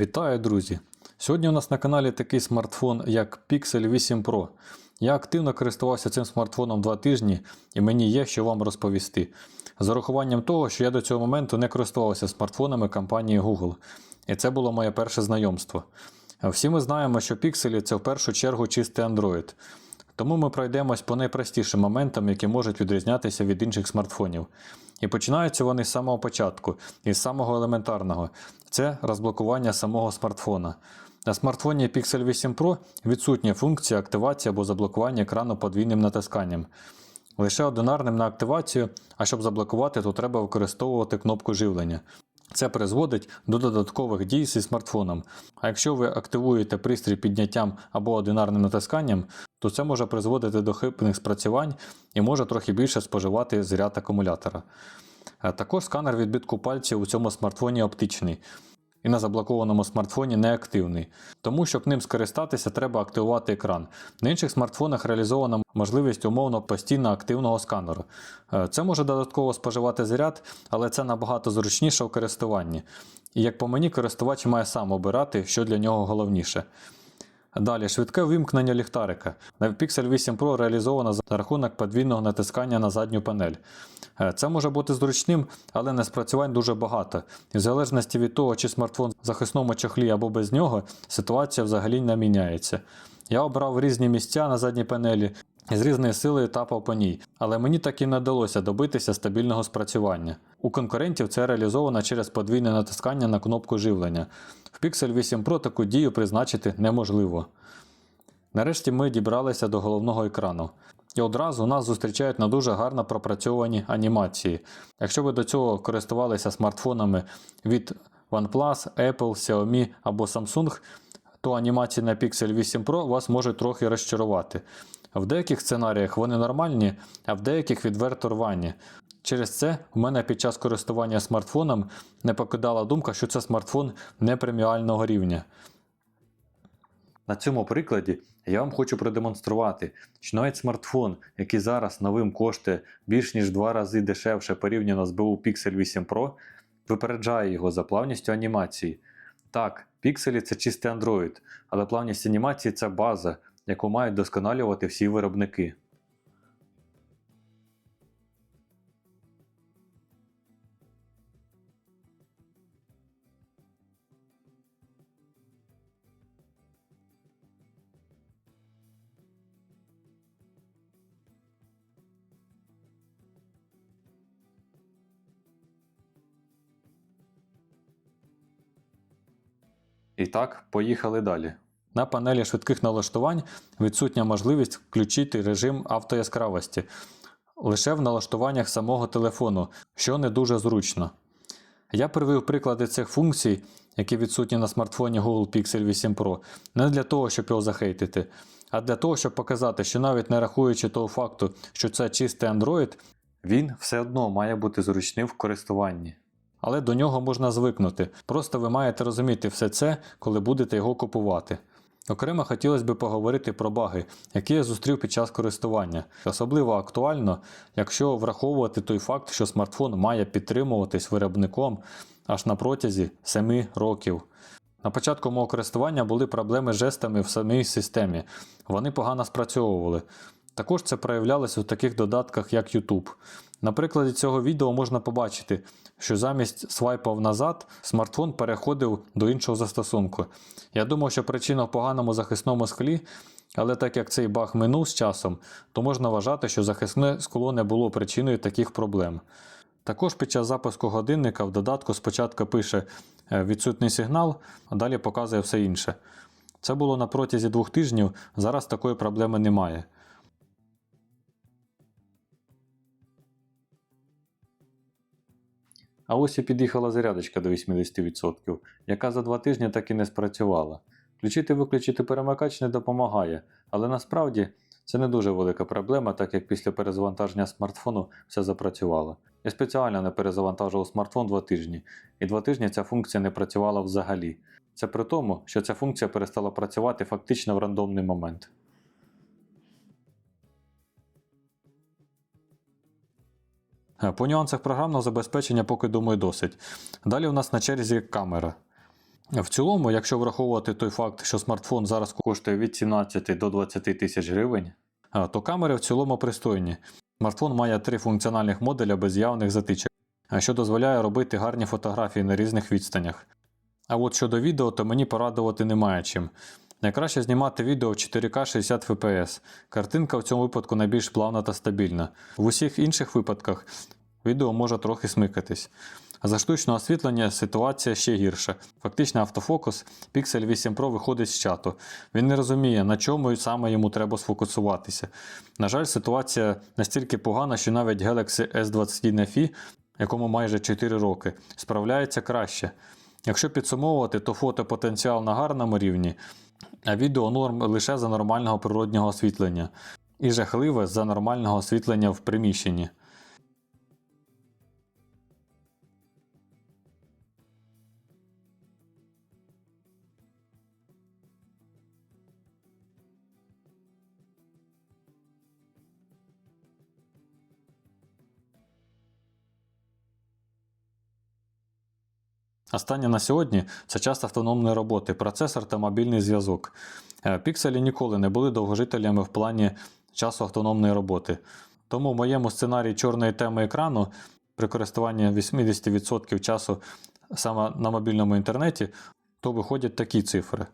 Вітаю, друзі! Сьогодні у нас на каналі такий смартфон, як Pixel 8 Pro. Я активно користувався цим смартфоном два тижні, і мені є що вам розповісти. З урахуванням того, що я до цього моменту не користувався смартфонами компанії Google. І це було моє перше знайомство. Всі ми знаємо, що Pixel це в першу чергу чистий Android. Тому ми пройдемось по найпростішим моментам, які можуть відрізнятися від інших смартфонів. І починаються вони з самого початку, із самого елементарного це розблокування самого смартфона. На смартфоні Pixel 8 Pro відсутня функція активації або заблокування екрану подвійним натисканням. Лише одинарним на активацію, а щоб заблокувати, то треба використовувати кнопку живлення. Це призводить до додаткових дій зі смартфоном. А якщо ви активуєте пристрій підняттям або одинарним натисканням, то це може призводити до хибних спрацювань і може трохи більше споживати заряд акумулятора. Е, Також сканер відбитку пальців у цьому смартфоні оптичний і на заблокованому смартфоні неактивний. Тому, щоб ним скористатися, треба активувати екран. На інших смартфонах реалізована можливість умовно постійно активного сканеру. Е, Це може додатково споживати заряд, але це набагато зручніше в користуванні. І як по мені, користувач має сам обирати, що для нього головніше. Далі, швидке вимкнення ліхтарика. Pixel 8 Pro реалізовано за рахунок подвійного натискання на задню панель. Е, Це може бути зручним, але не спрацювань дуже багато. І в залежності від того, чи смартфон в захисному чохлі або без нього, ситуація взагалі не міняється. Я обрав різні місця на задній панелі з різної сили тапав по ній, але мені так і не вдалося добитися стабільного спрацювання. У конкурентів це реалізовано через подвійне натискання на кнопку живлення. В Pixel 8 Pro таку дію призначити неможливо. Нарешті ми дібралися до головного екрану. І одразу нас зустрічають на дуже гарно пропрацьовані анімації. Якщо ви до цього користувалися смартфонами від OnePlus, Apple, Xiaomi або Samsung, то анімації на Pixel 8 Pro вас можуть трохи розчарувати. В деяких сценаріях вони нормальні, а в деяких відверто рвані. Через це в мене під час користування смартфоном не покидала думка, що це смартфон не преміального рівня. На цьому прикладі я вам хочу продемонструвати, що навіть смартфон, який зараз новим коштує більш ніж два рази дешевше порівняно з БУ Pixel 8 Pro, випереджає його за плавністю анімації. Так, пікселі це чистий Android, але плавність анімації це база, яку мають досконалювати всі виробники. І так, поїхали далі. На панелі швидких налаштувань відсутня можливість включити режим автояскравості лише в налаштуваннях самого телефону, що не дуже зручно. Я привів приклади цих функцій, які відсутні на смартфоні Google Pixel 8 Pro, не для того, щоб його захейтити, а для того, щоб показати, що навіть не рахуючи того факту, що це чистий Android, він все одно має бути зручним в користуванні. Але до нього можна звикнути. Просто ви маєте розуміти все це, коли будете його купувати. Окремо хотілося б поговорити про баги, які я зустрів під час користування. Особливо актуально, якщо враховувати той факт, що смартфон має підтримуватись виробником аж на протязі 7 років. На початку мого користування були проблеми з жестами в самій системі. Вони погано спрацьовували. Також це проявлялося в таких додатках, як YouTube. На прикладі цього відео можна побачити, що замість свайпав назад смартфон переходив до іншого застосунку. Я думав, що причина в поганому захисному склі, але так як цей баг минув з часом, то можна вважати, що захисне скло не було причиною таких проблем. Також під час запуску годинника в додатку спочатку пише е, відсутній сигнал, а далі показує все інше. Це було на протязі двох тижнів, зараз такої проблеми немає. А ось і під'їхала зарядочка до 80%, яка за два тижні так і не спрацювала. Включити-виключити перемикач не допомагає, але насправді це не дуже велика проблема, так як після перезавантаження смартфону все запрацювало. Я спеціально не перезавантажував смартфон два тижні, і два тижні ця функція не працювала взагалі. Це при тому, що ця функція перестала працювати фактично в рандомний момент. По нюансах програмного забезпечення поки думаю досить. Далі у нас на черзі камера. В цілому, якщо враховувати той факт, що смартфон зараз коштує від 17 до 20 тисяч гривень, то камери в цілому пристойні. Смартфон має три функціональних модуля без явних затичок, що дозволяє робити гарні фотографії на різних відстанях. А от щодо відео, то мені порадувати немає чим. Найкраще знімати відео в 4К 60 fps. Картинка в цьому випадку найбільш плавна та стабільна. В усіх інших випадках відео може трохи смикатись. А за штучне освітлення ситуація ще гірша. Фактично автофокус Pixel 8 Pro виходить з чату. Він не розуміє, на чому саме йому треба сфокусуватися. На жаль, ситуація настільки погана, що навіть Galaxy S21 FE, якому майже 4 роки, справляється краще. Якщо підсумовувати, то фотопотенціал на гарному рівні, відео норм лише за нормального природнього освітлення, і жахливе за нормального освітлення в приміщенні. Останнє на сьогодні це час автономної роботи, процесор та мобільний зв'язок. Е, Пікселі ніколи не були довгожителями в плані часу автономної роботи. Тому в моєму сценарії чорної теми екрану при користуванні 80% часу саме на мобільному інтернеті, то виходять такі цифри.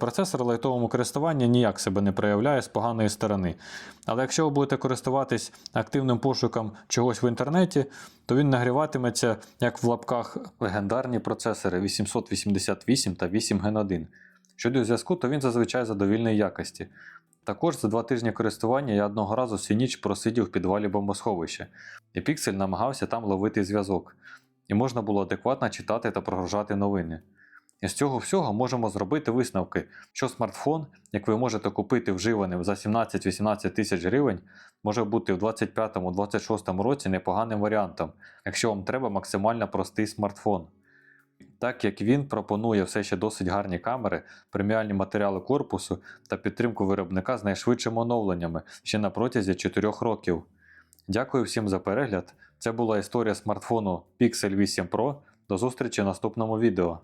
Процесор лайтовому користуванні ніяк себе не проявляє з поганої сторони. Але якщо ви будете користуватись активним пошуком чогось в інтернеті, то він нагріватиметься, як в лапках, легендарні процесори 888 та 8 Gen 1. Щодо зв'язку, то він зазвичай задовільної якості. Також за два тижні користування я одного разу всю ніч просидів в підвалі бомбосховища, і Pixel намагався там ловити зв'язок, і можна було адекватно читати та прогружати новини. І з цього всього можемо зробити висновки, що смартфон, як ви можете купити вживаним за 17-18 тисяч гривень, може бути в 25-26 році непоганим варіантом, якщо вам треба максимально простий смартфон. Так як він пропонує все ще досить гарні камери, преміальні матеріали корпусу та підтримку виробника з найшвидшими оновленнями ще на протязі 4 років. Дякую всім за перегляд. Це була історія смартфону Pixel 8 Pro. До зустрічі в наступному відео.